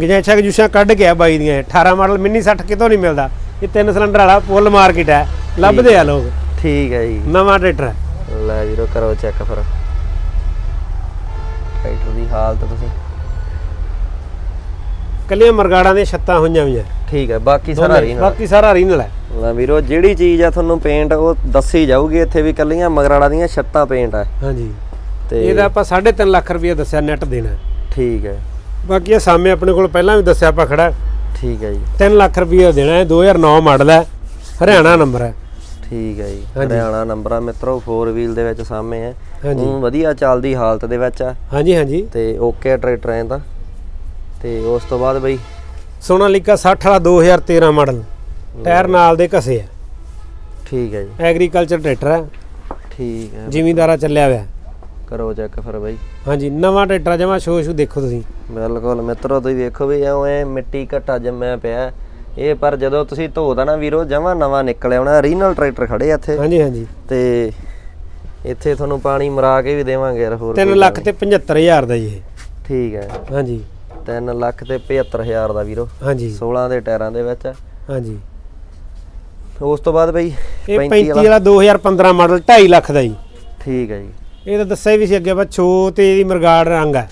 ਗਜੈਸ਼ਾ ਗਜੂਸ਼ਾ ਕੱਢ ਕੇ ਆ ਬਾਈ ਦੀਆਂ। ਇਹ। 18 ਮਾਡਲ ਮਿੰਨੀ 60 ਕਿਤੋਂ ਨਹੀਂ ਮਿਲਦਾ। ਇਹ ਤਿੰਨ ਸਿਲੰਡਰ ਵਾਲਾ ਫੁੱਲ ਮਾਰਕੀਟ ਹੈ। ਲੱਭਦੇ ਆ ਲੋਕ। ਠੀਕ ਹੈ ਜੀ। ਨਵਾਂ ਟਰੈਕਟਰ ਹੈ। ਲੈ ਵੀਰੋ ਕਰੋ ਚੈੱਕ ਫਿਰ। ਟਰੈਕਟਰ ਦੀ ਹਾਲਤ ਤੁਸੀਂ। ਕੱਲੀਆਂ ਮਰਗਾੜਾਂ ਦੀਆਂ ਛੱਤਾਂ ਹੋਈਆਂ ਹੋਈਆਂ। ਠੀਕ ਹੈ ਬਾਕੀ ਸਾਰਾ ਦੋਨੇ। ਰੀਨ ਬਾਕੀ ਸਾਰਾ ਰੀਨਲ ਹੈ। ਲੈ ਵੀਰੋ ਜਿਹੜੀ ਚੀਜ਼ ਆ ਤੁਹਾਨੂੰ ਪੇਂਟ ਉਹ ਦੱਸੀ ਜਾਊਗੀ ਇੱਥੇ ਵੀ ਕੱਲੀਆਂ ਮਗਰਾੜਾ ਦੀਆਂ ਛੱਤਾਂ ਪੇਂਟ ਆ। ਹਾਂਜੀ। ਤੇ ਇਹਦਾ ਆਪਾਂ 3.5 ਲੱਖ ਰੁਪਏ ਦੱਸਿਆ ਨੈਟ ਦੇਣਾ। ਹੈ। ਠੀਕ ਹੈ। ਬਾਕੀ ਇਹ ਸਾਹਮਣੇ ਆਪਣੇ ਕੋਲ ਪਹਿਲਾਂ ਵੀ ਦੱਸਿਆ ਆਪਾਂ ਖੜਾ। ਠੀਕ ਹੈ ਜੀ। 3 ਲੱਖ ਰੁਪਏ ਦੇਣਾ ਹੈ 2009 ਮਾਡਲ ਹੈ। ਹਰਿਆਣਾ ਨੰਬਰ ਹੈ। ਠੀਕ ਹੈ ਜੀ। ਹਰਿਆਣਾ ਨੰਬਰ ਆ ਮਿੱਤਰੋ 4 ਵੀਲ ਦੇ ਵਿੱਚ ਸਾਹਮਣੇ ਹੈ। ਹਾਂਜੀ। ਉਹ ਵਧੀਆ ਚੱਲਦੀ ਹਾਲਤ ਦੇ ਵਿੱਚ ਆ। ਹਾਂਜੀ ਹਾਂਜੀ। ਤੇ ਓਕੇ ਟਰੈਕਟਰ ਐ ਤਾਂ। ਤੇ ਉਸ ਤੋਂ ਬਾਅਦ ਬਈ ਸੋਨਾਲੀਕਾ 60 ਵਾਲਾ 2013 ਮਾਡਲ ਟਾਇਰ ਨਾਲ ਦੇ ਘਸੇ ਆ। ਠੀਕ ਹੈ ਜੀ। ਐਗਰੀਕਲਚਰ ਟਰੈਕਟਰ ਹੈ ਠੀਕ ਹੈ। ਜ਼ਿਮੀਂਦਾਰਾ ਚੱਲਿਆ ਹੋਇਆ। ਕਰੋ ਚੈੱਕ ਫਿਰ ਬਈ। ਹਾਂਜੀ ਨਵਾਂ ਟਰੈਕਟਰ ਜਮਾ ਸ਼ੋ ਸ਼ੂ ਦੇਖੋ ਤੁਸੀਂ। ਬਿਲਕੁਲ ਮਿੱਤਰੋ ਤੁਸੀਂ ਵੇਖੋ ਵੀ ਐਵੇਂ ਮਿੱਟੀ ਘੱਟਾ ਜੰਮਿਆ ਪਿਆ। ਇਹ ਪਰ ਜਦੋਂ ਤੁਸੀਂ ਧੋਦਾ ਨਾ ਵੀਰੋ ਜਮਾ ਨਵਾਂ ਨਿਕਲ ਆਉਣਾ ਰੀਨਲ ਟਰੈਕਟਰ ਖੜੇ ਆ ਇੱਥੇ। ਹਾਂਜੀ ਹਾਂਜੀ। ਤੇ ਇੱਥੇ ਤੁਹਾਨੂੰ ਪਾਣੀ ਮਰਾ ਕੇ ਵੀ ਦੇਵਾਂਗੇ ਯਾਰ ਹੋਰ 3 ਕੋਈ ਲੱਖ ਤੇ 75000 ਦਾ ਜੀ ਇਹ। ਠੀਕ ਹੈ। ਹਾਂਜੀ। 3 ਲੱਖ ਤੇ 75000 ਦਾ ਵੀਰੋ। ਹਾਂਜੀ। 16 ਦੇ ਟਾਇਰਾਂ ਦੇ ਵਿੱਚ। ਹਾਂਜੀ। ਉਸ ਤੋਂ ਬਾਅਦ ਬਈ ਇਹ 35 35 ਵਾਲਾ। ਵਾਲਾ 2015 ਮਾਡਲ 2.5 ਲੱਖ ਦਾ ਜੀ। ਠੀਕ ਹੈ ਜੀ। ਇਹ ਤਾਂ ਦੱਸਿਆ ਵੀ ਸੀ ਅੱਗੇ ਬੱਚੋ ਤੇ ਇਹਦੀ ਮਰਗਾੜ ਰੰਗ ਹੈ।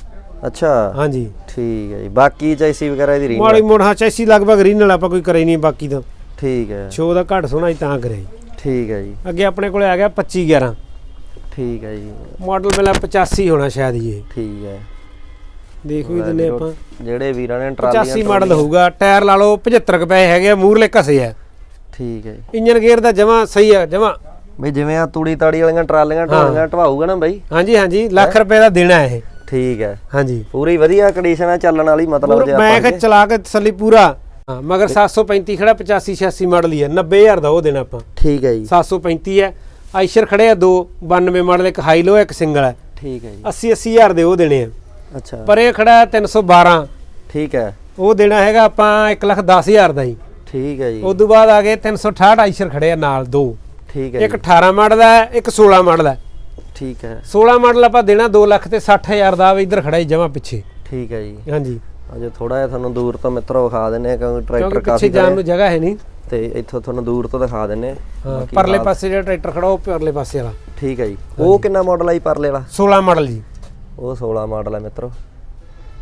ਅੱਛਾ। ਹਾਂਜੀ। ਠੀਕ ਹੈ ਜੀ। ਬਾਕੀ ਚੈਸੀ ਵਗੈਰਾ ਇਹਦੀ ਰੀਨ ਮਾੜੀ ਮੋੜ ਹਾਂ ਚੈਸੀ ਲਗਭਗ ਰੀਨਲ ਆਪਾਂ ਕੋਈ ਕਰੇ ਨਹੀਂ ਬਾਕੀ ਤਾਂ। ਠੀਕ ਹੈ। ਸ਼ੋ ਦਾ ਘੱਟ ਸੋਹਣਾ ਹੀ ਤਾਂ ਕਰੇ। ਠੀਕ ਹੈ ਜੀ। ਅੱਗੇ ਆਪਣੇ ਕੋਲੇ ਆ ਗਿਆ 25 11 ਠੀਕ ਹੈ ਜੀ। ਮਾਡਲ ਮੇਲਾ 85 ਹੋਣਾ ਸ਼ਾਇਦ ਜੀ ਇਹ। ਠੀਕ ਹੈ। ਦੇਖ ਵੀ ਦਿੰਨੇ ਆਪਾਂ। ਜਿਹੜੇ ਵੀਰਾਂ ਨੇ ਟਰਾਲੀਆਂ 85 ਮਾਡਲ ਹੋਊਗਾ ਟਾਇਰ ਲਾ ਲਓ 75 ਕੁ ਪਏ ਹੈਗੇ ਆ ਮੂਰਲੇ ਘਸੇ ਆ। ਠੀਕ ਹੈ ਜੀ। ਇੰਜਨ ਗੇਅਰ ਦਾ ਜਮਾ ਸਹੀ ਆ ਜਮਾ। ਬਈ ਜਿਵੇਂ ਆ ਤੂੜੀ ਤਾੜੀ ਵਾਲੀਆਂ ਟਰਾਲੀਆਂ ਢੋਲੀਆਂ ਢਵਾਊਗਾ ਨਾ ਬਈ? ਹਾਂਜੀ ਹਾਂਜੀ ਲੱਖ ਰੁਪਏ ਦਾ ਦੇਣਾ ਇਹ। ਠੀਕ ਹੈ। ਹਾਂਜੀ। ਪੂਰੀ ਵਧੀਆ ਕੰਡੀਸ਼ਨ ਆ ਚੱਲਣ ਵਾਲੀ ਮਤਲਬ ਜੇ ਮੈਂ ਆਪਾਂ ਕਿਹਾ ਚਲਾ ਕੇ ਤਸੱਲੀ ਪੂਰਾ। ਹਾਂ ਮਗਰ 735 ਖੜਾ 85 86 ਮਾਡਲ ਹੀ ਹੈ 90000 ਦਾ ਉਹ ਦੇਣਾ ਆਪਾਂ। ਠੀਕ ਹੈ ਜੀ। 735 ਹੈ। ਆਈਸ਼ਰ ਖੜੇ ਆ ਦੋ 92 ਮਾਡਲ ਇੱਕ ਹਾਈ ਲੋ ਇੱਕ ਸਿੰਗਲ ਹੈ। ਠੀਕ ਹੈ ਜੀ। 80 80000 ਦੇ ਉਹ ਦੇਣੇ ਆ। ਅੱਛਾ। ਪਰ ਖੜਾ ਹੈ 312 ਠੀਕ ਹੈ। ਉਹ ਦੇਣਾ ਹੈਗਾ ਆਪਾਂ 1 ਲੱਖ 10000 ਦਾ ਹੀ ਠੀਕ ਹੈ ਜੀ। ਉਸ ਤੋਂ ਬਾਅਦ ਆ ਗਏ 368 ਆਈਸ਼ਰ ਖੜੇ ਆ ਨਾਲ ਦੋ। ਠੀਕ ਹੈ ਇੱਕ ਜੀ 18 ਮਾਡਲ ਹੈ ਇੱਕ 16 ਮਾਡਲ ਹੈ। ਠੀਕ ਹੈ। 16 ਮਾਡਲ ਆਪਾਂ ਦੇਣਾ 2 ਲੱਖ ਤੇ 60000 ਦਾ ਵੀ ਇੱਧਰ ਖੜਾ ਹੀ ਜਮਾ ਪਿੱਛੇ। ਠੀਕ ਹੈ ਜੀ। ਹਾਂਜੀ। ਅਜੇ ਥੋੜਾ ਜਿਹਾ ਤੁਹਾਨੂੰ ਦੂਰ ਤੋਂ ਮਿੱਤਰੋ ਵਿਖਾ ਦਿੰਨੇ ਆ ਕਿਉਂਕਿ ਟਰੈਕਟਰ ਕਾਫੀ ਜਾਣ ਨੂੰ ਜਗ੍ਹਾ ਹੈ ਨਹੀਂ। ਤੇ ਇੱਥੋਂ ਤੁਹਾਨੂੰ ਦੂਰ ਤੋਂ ਦਿਖਾ ਦਿੰਨੇ ਆ। ਪਰਲੇ ਪਾਸੇ ਜਿਹੜਾ ਟਰੈਕਟਰ ਖੜਾ ਉਹ ਪਰਲੇ ਪਾਸੇ ਵਾਲਾ। ਠੀਕ ਹੈ ਜੀ। ਉਹ ਕਿੰਨਾ ਮਾਡਲ ਆਈ ਪਰਲੇ ਵਾਲਾ? 16 ਮਾਡਲ ਜੀ। ਉਹ 16 ਮਾਡਲ ਹੈ ਮਿੱਤਰੋ।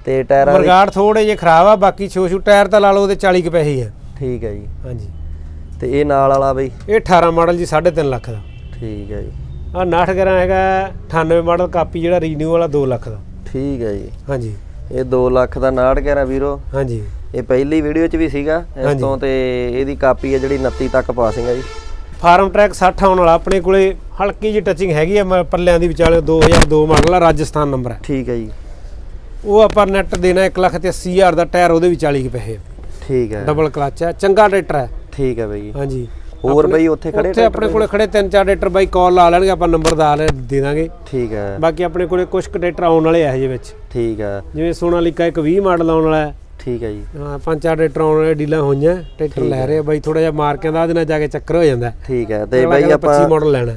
ਤੇ ਟਾਇਰਾਂ ਦੀ ਮਰਗਾੜ ਥੋੜੇ ਜੇ ਖਰਾਬ ਆ ਬਾਕੀ ਛੋ ਛੋ ਟਾਇਰ ਤਾਂ ਲਾ ਲਓ ਉਹਦੇ 40 ਕੁ ਪੈਸੇ ਹੀ ਆ। ਠੀਕ ਹੈ ਜੀ। ਹਾਂਜੀ। ਤੇ ਇਹ ਨਾਲ ਵਾਲਾ ਬਈ? ਇਹ 18 ਮਾਡਲ ਜੀ 3.5 ਲੱਖ ਦਾ। ਠੀਕ ਹੈ ਜੀ। ਆ 69 ਗਰਾਂ ਹੈਗਾ 98 ਮਾਡਲ ਕਾਪੀ ਜਿਹੜਾ ਰੀਨਿਊ ਵਾਲਾ 2 ਲੱਖ ਦਾ। ਠੀਕ ਹੈ ਜੀ। ਹਾਂਜੀ। ਇਹ 2 ਲੱਖ ਦਾ 69 ਕਹਿ ਵੀਰੋ। ਹਾਂਜੀ। ਇਹ ਪਹਿਲੀ ਵੀਡੀਓ 'ਚ ਵੀ ਸੀਗਾ ਇਸ। ਤੋਂ ਤੇ ਇਹਦੀ ਕਾਪੀ ਹੈ ਜਿਹੜੀ 29 ਤੱਕ ਪਾਸਿੰਗ ਹੈ ਜੀ। ਫਾਰਮ ਟਰੈਕ 60 ਆਉਣ ਵਾਲਾ ਆਪਣੇ ਕੋਲੇ ਹਲਕੀ ਜੀ ਟੱਚਿੰਗ ਹੈਗੀ ਆ ਪੱਲਿਆਂ ਦੀ ਵਿਚਾਲੇ 2002 ਮਾਡਲ ਆ ਰਾਜਸਥਾਨ ਨੰਬਰ ਹੈ ਠੀਕ ਹੈ ਜੀ। ਉਹ ਆਪਾਂ ਨੈਟ ਦੇਣਾ 1 ਲੱਖ ਤੇ 80 ਹਜ਼ਾਰ ਦਾ ਟਾਇਰ ਉਹਦੇ ਵੀ 40 ਕੁ ਪੈਸੇ। ਠੀਕ ਹੈ। ਡਬਲ ਕਲਚ ਹੈ ਚੰਗਾ ਟਰੈਕਟਰ ਹੈ ਠੀਕ ਹੈ ਬਈ। ਹਾਂਜੀ। ਹੋਰ ਬਈ ਉੱਥੇ ਖੜੇ ਉੱਥੇ ਆਪਣੇ ਕੋਲੇ ਖੜੇ ਤਿੰਨ ਚਾਰ ਟਰੈਕਟਰ ਬਾਈ ਕਾਲ ਲਾ ਲੈਣਗੇ ਆਪਾਂ ਨੰਬਰ ਦਾ ਦੇ ਦਾਂਗੇ। ਠੀਕ ਹੈ। ਬਾਕੀ ਆਪਣੇ ਕੋਲੇ ਕੁਝ ਟਰੈਕਟਰ ਆਉਣ ਵਾਲੇ ਆ ਹਜੇ ਵਿੱਚ। ਠੀਕ ਹੈ। ਜਿਵੇਂ ਸੋਨਾਲੀਕਾ ਇੱਕ 20 ਮਾਡਲ ਆਉਣ ਵਾਲਾ ਹੈ। ਠੀਕ ਹੈ ਜੀ। ਹਾਂ ਪੰਜ ਚਾਰ ਟਰੈਕਟਰ ਆਉਣ ਵਾਲੇ ਡੀਲਾਂ ਹੋਈਆਂ ਟਰੈਕਟਰ ਲੈ ਰਹੇ ਆ ਬਾਈ ਥੋੜਾ ਜਿਹਾ ਮਾਰਕਿਆਂ ਦਾ ਉਹਦੇ ਨਾਲ ਜਾ ਕੇ ਚੱਕਰ ਹੋ ਜਾਂਦਾ। ਠੀਕ ਹੈ ਤੇ ਬਈ ਆਪਾਂ 25 ਮਾਡਲ ਲੈਣਾ।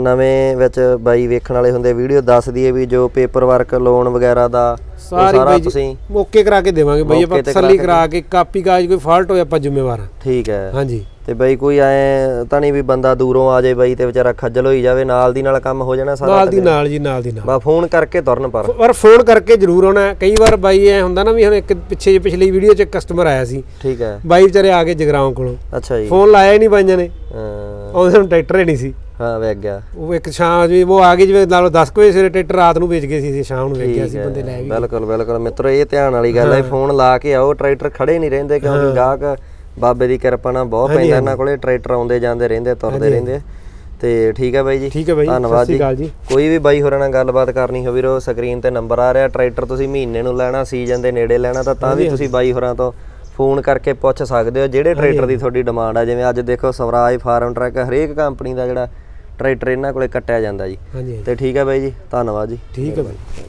ਨਵੇਂ ਵਿੱਚ ਬਾਈ ਵੇਖਣ ਵਾਲੇ ਹੁੰਦੇ ਵੀਡੀਓ ਦੱਸ ਦਈਏ ਵੀ ਜੋ ਪੇਪਰ ਵਰਕ ਲੋਨ ਵਗੈਰਾ ਦਾ ਸਾਰੀ ਤੁਸੀਂ ਮੌਕੇ ਕਰਾ ਕੇ ਦੇਵਾਂਗੇ ਬਾਈ ਆਪਾਂ ਤਸੱਲੀ ਕਰਾ ਕੇ ਕਾਪੀ ਕਾਜ ਕੋਈ ਫਾਲਟ ਹੋਇਆ ਆਪਾਂ ਜ਼ਿੰਮੇਵਾਰ ਠੀਕ ਹੈ। ਹਾਂਜੀ। ਤੇ ਬਾਈ ਕੋਈ ਐ ਤਾਂ ਨਹੀਂ ਵੀ ਬੰਦਾ ਦੂਰੋਂ ਆ ਜਾਏ ਬਾਈ ਤੇ ਵਿਚਾਰਾ ਖੱਜਲ ਹੋਈ ਜਾਵੇ ਨਾਲ ਦੀ ਨਾਲ ਕੰਮ ਹੋ ਜਾਣਾ ਸਾਰਾ ਨਾਲ ਦੀ ਨਾਲ ਜੀ ਨਾਲ ਦੀ ਨਾਲ। ਬਾ ਫੋਨ ਕਰਕੇ ਤੁਰਨ ਪਰ। ਪਰ ਫੋਨ ਕਰਕੇ ਜ਼ਰੂਰ ਆਉਣਾ ਕਈ ਵਾਰ ਬਾਈ ਐ ਹੁੰਦਾ ਨਾ ਵੀ ਹੁਣ ਇੱਕ ਪਿੱਛੇ ਜਿਹੇ ਪਿਛਲੀ ਵੀਡੀਓ 'ਚ ਕਸਟਮਰ ਆਇਆ ਸੀ। ਠੀਕ ਹੈ। ਬਾਈ ਵਿਚਾਰੇ ਆ ਕੇ ਜਗਰਾਉਂ ਕੋਲੋਂ। ਅੱਛਾ ਜੀ। ਫੋਨ ਲਾਇਆ ਹੀ ਨਹੀਂ ਬਾਈਆਂ ਨੇ। ਅ, ਉਹਦੇ ਨੂੰ ਟਰੈਕਟਰ ਹੀ ਨਹੀਂ ਸੀ। ਹਾਂ ਵੇਖ ਗਿਆ। ਉਹ ਇੱਕ ਸ਼ਾਮ ਜੀ ਉਹ ਆ ਗਏ ਜਿਵੇਂ ਨਾਲੋਂ 10 ਕੁ ਵਜੇ ਸਵੇਰੇ ਟਰੈਕਟਰ ਰਾਤ ਨੂੰ ਵੇਚ ਗਏ ਸੀ ਸ਼ਾਮ ਨੂੰ ਵੇਖਿਆ ਸੀ ਬੰਦੇ ਲੈ ਗਏ। ਬਿਲਕੁਲ ਬਿਲਕੁਲ। ਮਿੱਤਰੋ ਇਹ ਧਿਆਨ ਵਾਲੀ ਗੱਲ ਹੈ ਫੋਨ ਲਾ ਕੇ ਆਓ ਟਰੈਕਟਰ ਖੜੇ ਨਹੀਂ ਰਹਿੰਦੇ ਕਿਉਂਕਿ ਗਾਹਕ ਬਾਬੇ ਦੀ ਕਿਰਪਾ ਨਾਲ ਬਹੁਤ ਪੈਂਦਾ ਇਹਨਾਂ ਕੋਲੇ ਟਰੈਕਟਰ ਆਉਂਦੇ ਜਾਂਦੇ ਰਹਿੰਦੇ ਤੁਰਦੇ ਰਹਿੰਦੇ। ਤੇ ਠੀਕ ਹੈ ਬਾਈ ਜੀ। ਠੀਕ ਹੈ ਬਾਈ ਧੰਨਵਾਦ ਜੀ। ਕੋਈ ਵੀ ਬਾਈ ਹੋਰਾਂ ਨਾਲ ਗੱਲਬਾਤ ਕਰਨੀ ਹੋਵੇ ਵੀਰੋ ਸਕਰੀਨ ਤੇ ਨੰਬਰ ਆ ਰਿਹਾ ਟਰੈਕਟਰ ਤੁਸੀਂ ਮਹੀਨੇ ਨੂੰ ਲੈਣਾ ਸੀਜ਼ਨ ਦੇ ਨੇੜੇ ਲੈਣਾ ਤਾਂ ਤਾਂ ਵੀ ਤੁਸੀਂ ਬਾਈ ਹੋਰਾਂ ਤੋਂ ਫੋਨ ਕਰਕੇ ਪੁੱਛ ਸਕਦੇ ਹੋ ਜਿਹੜੇ ਟਰੈਕਟਰ ਦੀ ਤੁਹਾਡੀ ਡਿਮਾਂਡ ਆ ਜਿਵੇਂ ਅੱਜ ਦੇਖੋ ਸਵਰਾਜ ਫਾਰਮ ਟਰੱਕ ਹਰੇਕ ਕੰਪਨੀ ਦਾ ਜਿਹੜਾ ਟਰੈਕਟਰ ਇਹਨਾਂ ਕੋਲੇ ਕੱਟਿਆ ਜਾਂਦਾ ਜੀ। ਤੇ ਠੀਕ ਹੈ ਬਾਈ ਜੀ ਧੰਨਵਾਦ ਜੀ। ਠੀਕ ਹੈ ਬਾਈ।